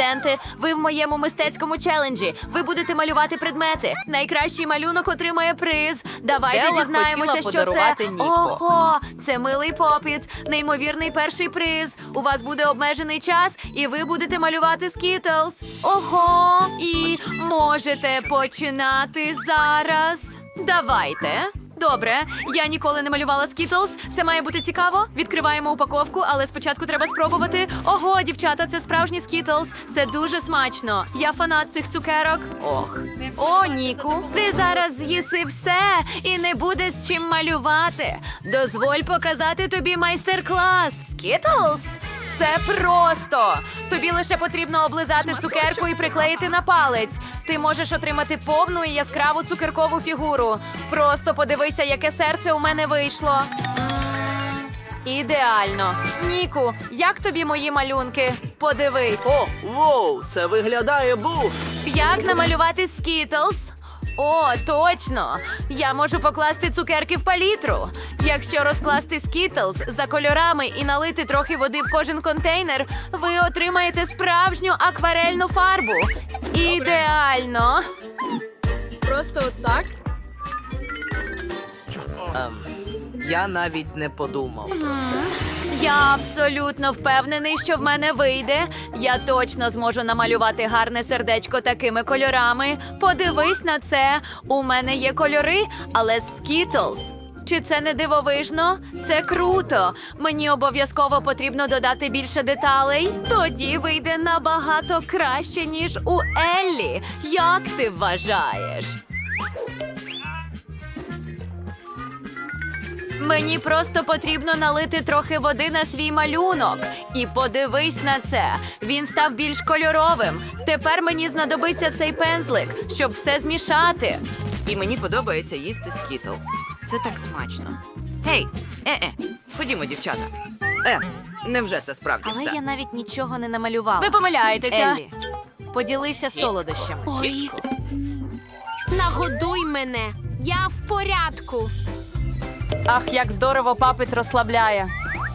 студенти. Ви в моєму мистецькому челенджі. Ви будете малювати предмети. Найкращий малюнок отримає приз. Давайте Белла дізнаємося, що це. Ніко. Ого, це милий попіт, неймовірний перший приз. У вас буде обмежений час, і ви будете малювати скітлс. Ого, і можете починати зараз. Давайте. Добре, я ніколи не малювала Skittles. Це має бути цікаво. Відкриваємо упаковку, але спочатку треба спробувати. Ого, дівчата, це справжні Skittles. Це дуже смачно. Я фанат цих цукерок. Ох. О, Ніку, ти зараз з'їси все і не будеш чим малювати. Дозволь показати тобі майстер-клас. Skittles? Це просто. Тобі лише потрібно облизати цукерку і приклеїти на палець. Ти можеш отримати повну і яскраву цукеркову фігуру. Просто подивися, яке серце у мене вийшло. Ідеально. Ніку, як тобі мої малюнки? Подивись. О, воу, це виглядає бух. Як намалювати скітлс? О, точно! Я можу покласти цукерки в палітру. Якщо розкласти скітлс за кольорами і налити трохи води в кожен контейнер, ви отримаєте справжню акварельну фарбу. Ідеально! Просто так? Ем, я навіть не подумав про це. Я абсолютно впевнений, що в мене вийде. Я точно зможу намалювати гарне сердечко такими кольорами. Подивись на це. У мене є кольори, але Skittles. Чи це не дивовижно? Це круто. Мені обов'язково потрібно додати більше деталей. Тоді вийде набагато краще, ніж у Еллі. Як ти вважаєш? Мені просто потрібно налити трохи води на свій малюнок. І подивись на це. Він став більш кольоровим. Тепер мені знадобиться цей пензлик, щоб все змішати. І мені подобається їсти скітлс. Це так смачно. Гей, е-е, ходімо, дівчата. Е, невже це справді Але все? я навіть нічого не намалювала. Ви помиляєтеся. Еллі, поділися солодощами. Ой, Нагодуй мене. Я в порядку. Ах, як здорово папит розслабляє.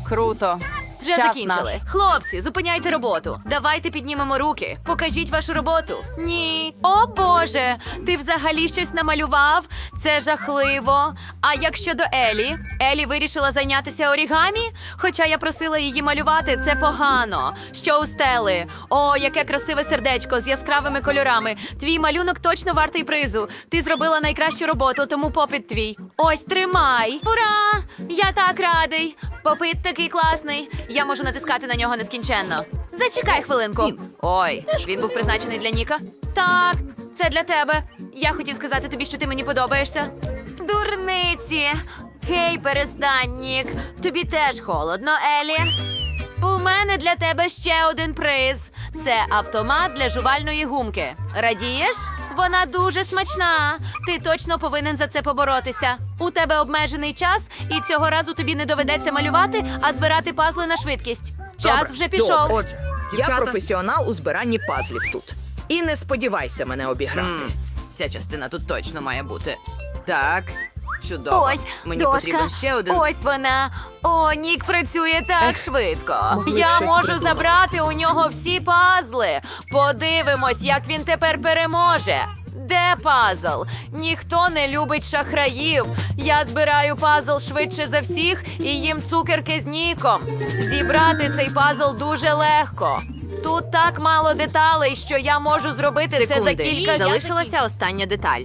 Круто. Вже Час закінчили. наш. Хлопці, зупиняйте роботу. Давайте піднімемо руки. Покажіть вашу роботу. Ні. О Боже, ти взагалі щось намалював? Це жахливо. А як щодо Елі? Елі вирішила зайнятися орігамі? Хоча я просила її малювати, це погано. Що у стели? О, яке красиве сердечко з яскравими кольорами. Твій малюнок точно вартий призу. Ти зробила найкращу роботу, тому попит твій. Ось тримай. Ура! Я так радий. Попит такий класний. Я можу натискати на нього нескінченно. Зачекай хвилинку. Ой, він був призначений для Ніка. Так, це для тебе. Я хотів сказати тобі, що ти мені подобаєшся. Дурниці. Гей, перестань, Нік. Тобі теж холодно, Елі. У мене для тебе ще один приз. Це автомат для жувальної гумки. Радієш? Вона дуже смачна. Ти точно повинен за це поборотися. У тебе обмежений час, і цього разу тобі не доведеться малювати, а збирати пазли на швидкість. Час Добре, вже пішов. добре. Отже, Дівчата. я професіонал у збиранні пазлів тут. І не сподівайся мене обіграти. М, ця частина тут точно має бути. Так, чудово. Ось Мені дошка. потрібен ще один. Ось вона. О, Нік працює так швидко. могли б Я щось можу придумати. забрати у нього всі пазли. Подивимось, як він тепер переможе. Де пазл? Ніхто не любить шахраїв. Я збираю пазл швидше за всіх і їм цукерки з ніком. Зібрати цей пазл дуже легко. Тут так мало деталей, що я можу зробити це за Секунди. кілька Залишилася остання деталь.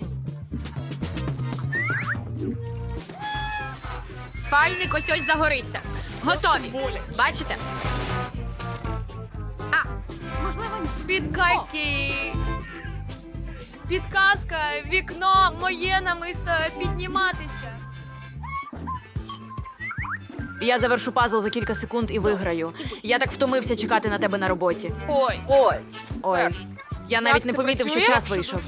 Пальник ось ось загориться. Готові. Бачите? Підкаки. Підказка, вікно моє намисто підніматися. Я завершу пазл за кілька секунд і виграю. Я так втомився чекати на тебе на роботі. Ой, Ой, Ой. Я навіть не помітив, що час вийшов.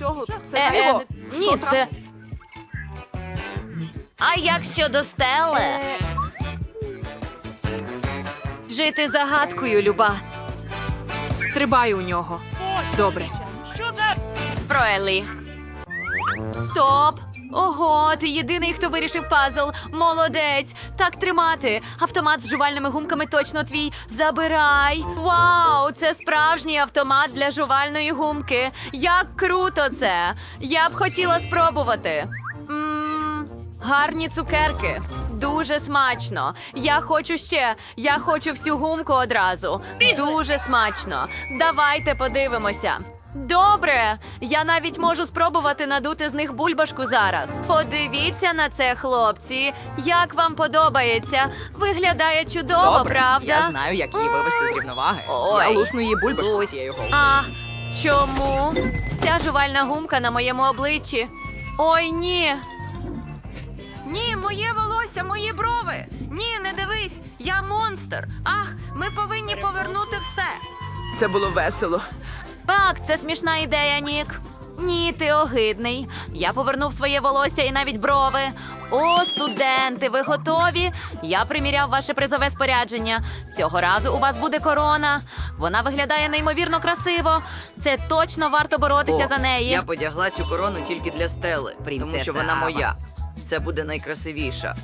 Е, е, ні, це а як щодо стеле? Жити загадкою, люба. стрибаю у нього. Добре. Фроелі. Стоп! Ого, ти єдиний, хто вирішив пазл. Молодець. Так тримати. Автомат з жувальними гумками точно твій. Забирай. Вау, це справжній автомат для жувальної гумки. Як круто це! Я б хотіла спробувати. Гарні цукерки. Дуже смачно. Я хочу ще. Я хочу всю гумку одразу. Дуже смачно. Давайте подивимося. Добре, я навіть можу спробувати надути з них бульбашку зараз. Подивіться на це, хлопці. Як вам подобається? Виглядає чудово, правда? Я знаю, як її вивести з рівноваги. Ой. Я лусну її бульбашку Лусь. цією головою. А чому? Вся жувальна гумка на моєму обличчі. Ой, ні. Ні, моє волосся, мої брови. Ні, не дивись, я монстр. Ах, ми повинні повернути все. Це було весело. Так, це смішна ідея, Нік. Ні, ти огидний. Я повернув своє волосся і навіть брови. О, студенти, ви готові? Я приміряв ваше призове спорядження. Цього разу у вас буде корона. Вона виглядає неймовірно красиво. Це точно варто боротися О, за неї. Я подягла цю корону тільки для стели, тому що вона Ава. моя. Це буде найкрасивіша.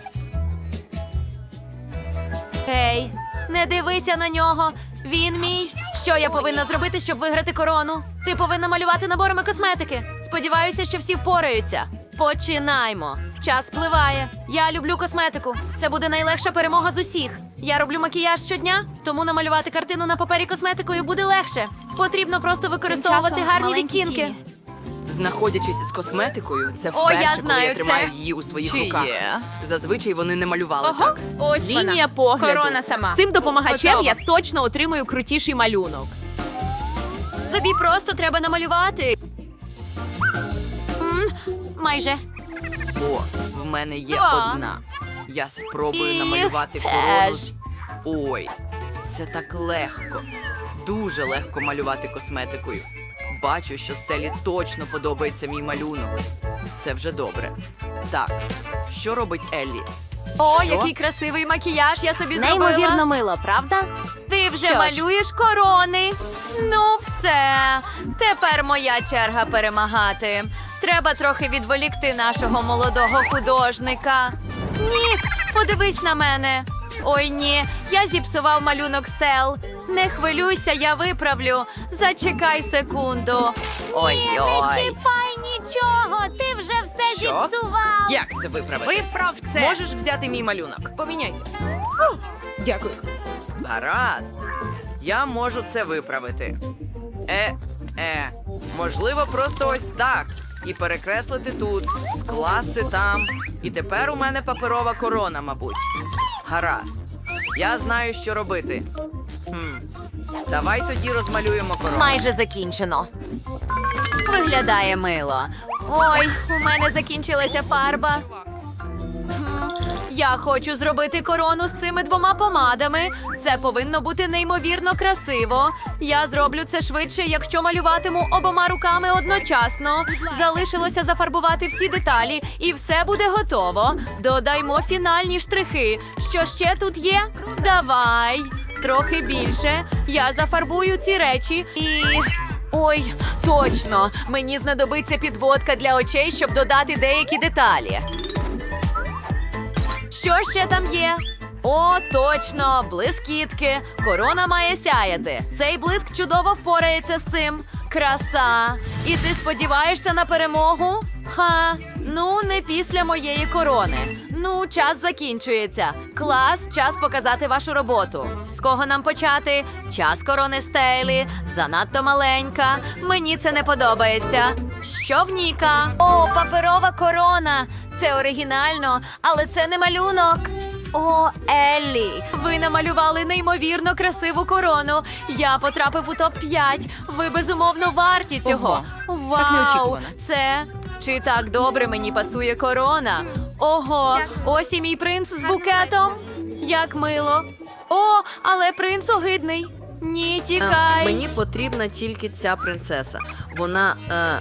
Гей, не дивися на нього. Він мій. Що я повинна зробити, щоб виграти корону? Ти повинна малювати наборами косметики. Сподіваюся, що всі впораються. Починаймо. Час спливає. Я люблю косметику. Це буде найлегша перемога з усіх. Я роблю макіяж щодня, тому намалювати картину на папері косметикою буде легше. Потрібно просто використовувати часом гарні відтінки. Знаходячись з косметикою, це О, вперше, я коли знаю я тримаю це. її у своїх Чи руках. є? Зазвичай вони не малювали так. Ось Лінія погляду. Корона сама. З цим допомагачем Готово. я точно отримую крутіший малюнок. Тобі просто треба намалювати. М, майже. О, в мене є А. одна. Я спробую І намалювати теж. корону. з- Ой, це так легко. Дуже легко малювати косметикою. Бачу, що стелі точно подобається мій малюнок. Це вже добре. Так, що робить Еллі? О, Що? який красивий макіяж я собі зробила. Неймовірно мило, правда? Ти вже Що ж? малюєш корони. Ну, все. Тепер моя черга перемагати. Треба трохи відволікти нашого молодого художника. Нік, подивись на мене. Ой, ні, я зіпсував малюнок стел. Не хвилюйся, я виправлю. Зачекай секунду. Ой-ой. чіпай нічого, ти вже все Що? Як це виправити? Виправ це. Можеш взяти мій малюнок? Поміняйте. Дякую. Гаразд. Я можу це виправити. Е, е, можливо, просто ось так. І перекреслити тут, скласти там. І тепер у мене паперова корона, мабуть. Гаразд. Я знаю, що робити. Давай тоді розмалюємо корону. Майже закінчено. Виглядає мило. Ой, у мене закінчилася фарба. Я хочу зробити корону з цими двома помадами. Це повинно бути неймовірно красиво. Я зроблю це швидше, якщо малюватиму обома руками одночасно. Залишилося зафарбувати всі деталі, і все буде готово. Додаймо фінальні штрихи. Що ще тут є? Давай. Трохи більше. Я зафарбую ці речі і. Ой, точно! Мені знадобиться підводка для очей, щоб додати деякі деталі. Що ще там є? О, точно, блискітки. Корона має сяяти. Цей блиск чудово впорається з цим. Краса. І ти сподіваєшся на перемогу? Ха, ну не після моєї корони. Ну, час закінчується. Клас, час показати вашу роботу. З кого нам почати? Час корони стейлі. Занадто маленька. Мені це не подобається. Що в Ніка? О, паперова корона. Це оригінально, але це не малюнок. О, Еллі, ви намалювали неймовірно красиву корону. Я потрапив у топ 5 Ви безумовно варті цього. Вау, так неочікувано. це чи так добре мені пасує корона? Ого, ось і мій принц з букетом. Як мило. О, але принц огидний. Ні, Е, тікай. мені потрібна тільки ця принцеса. Вона. Е,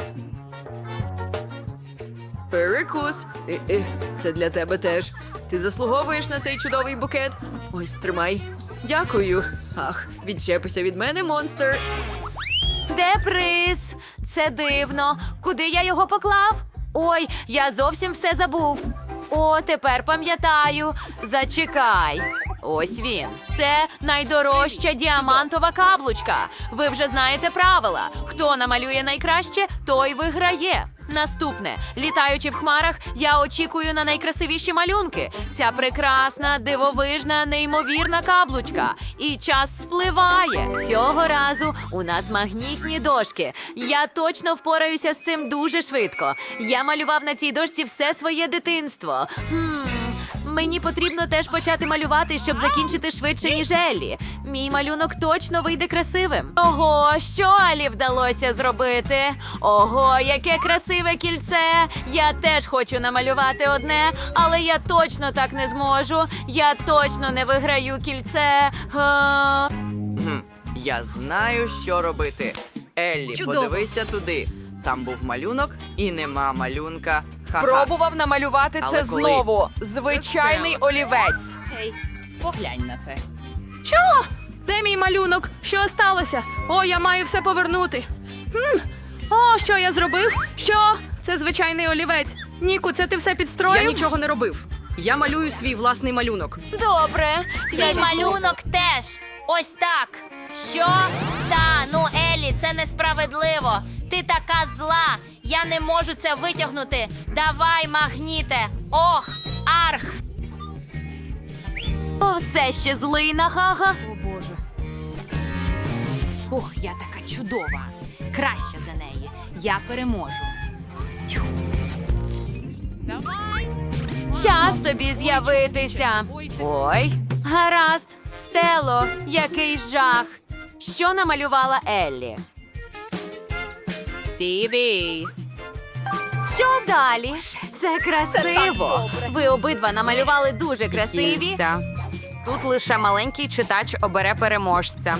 Перекус. Е, е, це для тебе теж. Ти заслуговуєш на цей чудовий букет. Ось тримай. Дякую. Ах, відчепися від мене, монстр. Де приз? Це дивно. Куди я його поклав? Ой, я зовсім все забув. О, тепер пам'ятаю. Зачекай. Ось він. Це найдорожча діамантова каблучка. Ви вже знаєте правила. Хто намалює найкраще, той виграє. Наступне, літаючи в хмарах, я очікую на найкрасивіші малюнки. Ця прекрасна, дивовижна, неймовірна каблучка. І час спливає. Цього разу у нас магнітні дошки. Я точно впораюся з цим дуже швидко. Я малював на цій дошці все своє дитинство. Хм, мені потрібно теж почати малювати, щоб закінчити швидше, ніж Еллі. Мій малюнок точно вийде красивим. Ого, що Алі вдалося зробити? Ого, яке красиве кільце! Я теж хочу намалювати одне, але я точно так не зможу. Я точно не виграю кільце. Га. Я знаю, що робити. Еллі, Чудово. подивися туди. Там був малюнок і нема малюнка. Пробував намалювати Але це коли? знову. Звичайний олівець. Гей, поглянь на це. Що? Де мій малюнок? Що сталося? О, я маю все повернути. Хм. О, що я зробив? Що? Це звичайний олівець. Ніку, це ти все підстроїв? Я нічого не робив. Я малюю свій власний малюнок. Добре. Твій малюнок теж. Ось так. Що? Та, ну Елі, це несправедливо. Ти така зла. Я не можу це витягнути. Давай, магніте. Ох, арх. О, все ще злий на гага. Ох, я така чудова. Краща за неї. Я переможу. Час тобі з'явитися. Ой, гаразд, Стело, який жах. Що намалювала Еллі? Сібі. Що далі? Це красиво. Ви обидва намалювали дуже красиві. Тут лише маленький читач обере переможця.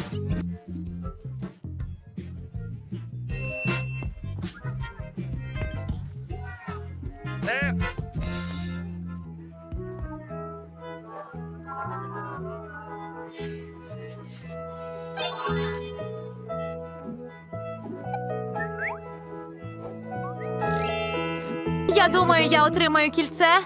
Я думаю, я отримаю кільце.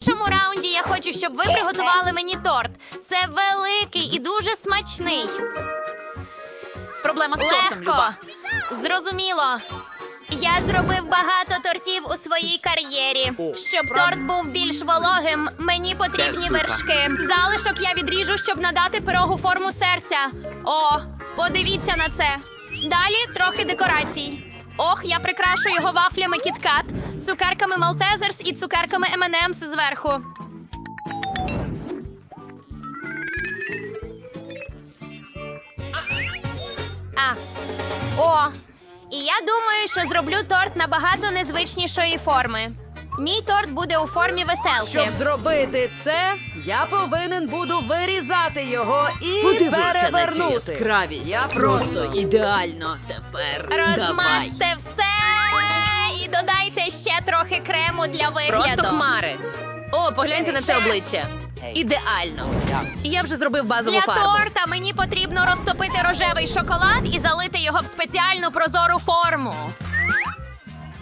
В цьому раунді я хочу, щоб ви приготували мені торт. Це великий і дуже смачний. Проблема з тортом, Легко. Люба. Зрозуміло. Я зробив багато тортів у своїй кар'єрі. Щоб торт був більш вологим, мені потрібні Теж вершки. Залишок я відріжу, щоб надати пирогу форму серця. О, подивіться на це. Далі трохи декорацій. Ох, я прикрашу його вафлями кіткат, цукерками Малтезерс і цукерками M&M's зверху. А. О, і я думаю, що зроблю торт набагато незвичнішої форми. Мій торт буде у формі веселки. Щоб зробити це, я повинен буду вирізати його і перевернути. яскравість. Я просто ідеально тепер. Розмажте все і додайте ще трохи крему для вигляду. Просто хмари. О, погляньте на це обличчя. Ідеально. Я вже зробив базову Для фарбу. торта мені потрібно розтопити рожевий шоколад і залити його в спеціальну прозору форму.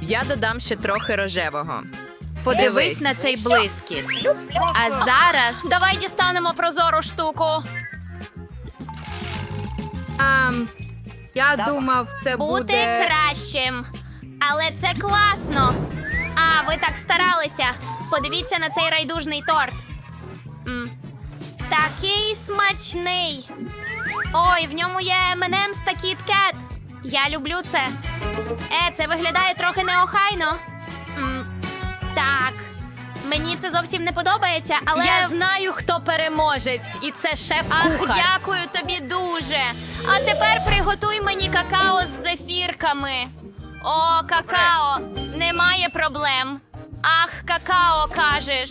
Я додам ще трохи рожевого. Подивись на цей блискіт. А зараз Давай дістанемо прозору штуку. Я думав, це Бути кращим. Але це класно. А, ви так старалися. Подивіться на цей райдужний торт. М. Такий смачний. Ой, в ньому є M&M's та Kat. Я люблю це. Е, це виглядає трохи неохайно. Так. Мені це зовсім не подобається, але. я знаю, хто переможець, і це шеф Ах, дякую тобі дуже. А тепер приготуй мені какао з зефірками. О, какао, немає проблем. Ах, какао кажеш.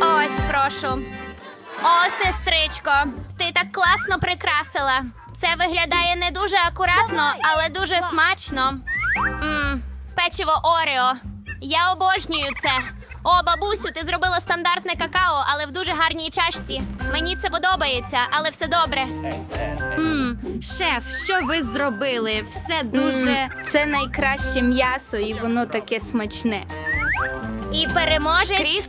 Ось, прошу. О, сестричко, ти так класно прикрасила. Це виглядає не дуже акуратно, але дуже смачно. Мм, печиво Орео. Я обожнюю це. О, бабусю, ти зробила стандартне какао, але в дуже гарній чашці. Мені це подобається, але все добре. Шеф, що ви зробили? Все дуже. Це найкраще м'ясо, і воно таке смачне. І переможе Кріс,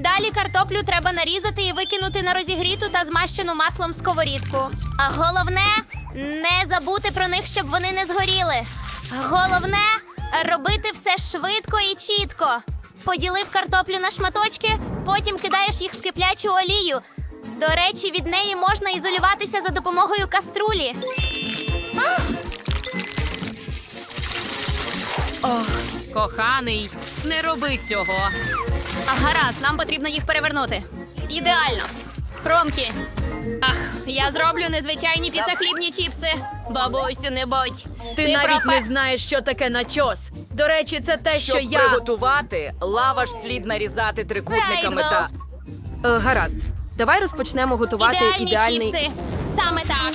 Далі картоплю треба нарізати і викинути на розігріту та змащену маслом сковорідку. А головне не забути про них, щоб вони не згоріли. Головне робити все швидко і чітко. Поділив картоплю на шматочки, потім кидаєш їх в киплячу олію. До речі, від неї можна ізолюватися за допомогою каструлі. Ох, Коханий, не роби цього. А гаразд, нам потрібно їх перевернути. Ідеально. Хромкі. Ах, я зроблю незвичайні піцахлібні чіпси. Бабусю, не будь. Ти, навіть профе- не знаєш, що таке начос. До речі, це те, що Щоб я. приготувати, лаваш слід нарізати трикутниками та. Е, гаразд. Давай розпочнемо готувати Ідеальні ідеальний. чіпси. Саме так.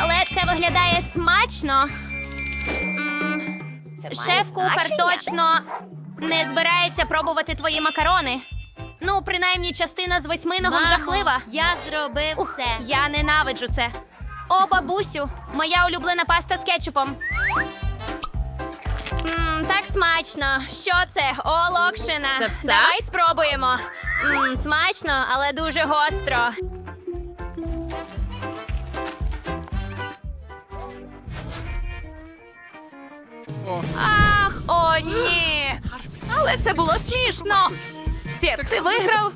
Але це виглядає смачно. Шеф-кухар точно не збирається пробувати твої макарони. Ну, принаймні, частина з восьминого жахлива. Я зробив Ух, я ненавиджу це. О, бабусю, моя улюблена паста з кетчупом. Мм, так смачно. Що це? О, локшина. Це все? Давай спробуємо. Мм, смачно, але дуже гостро. Ах, о, ні. Але це було смішно. Сєп, ти виграв.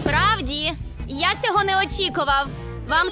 Справді, я цього не очікував. Вам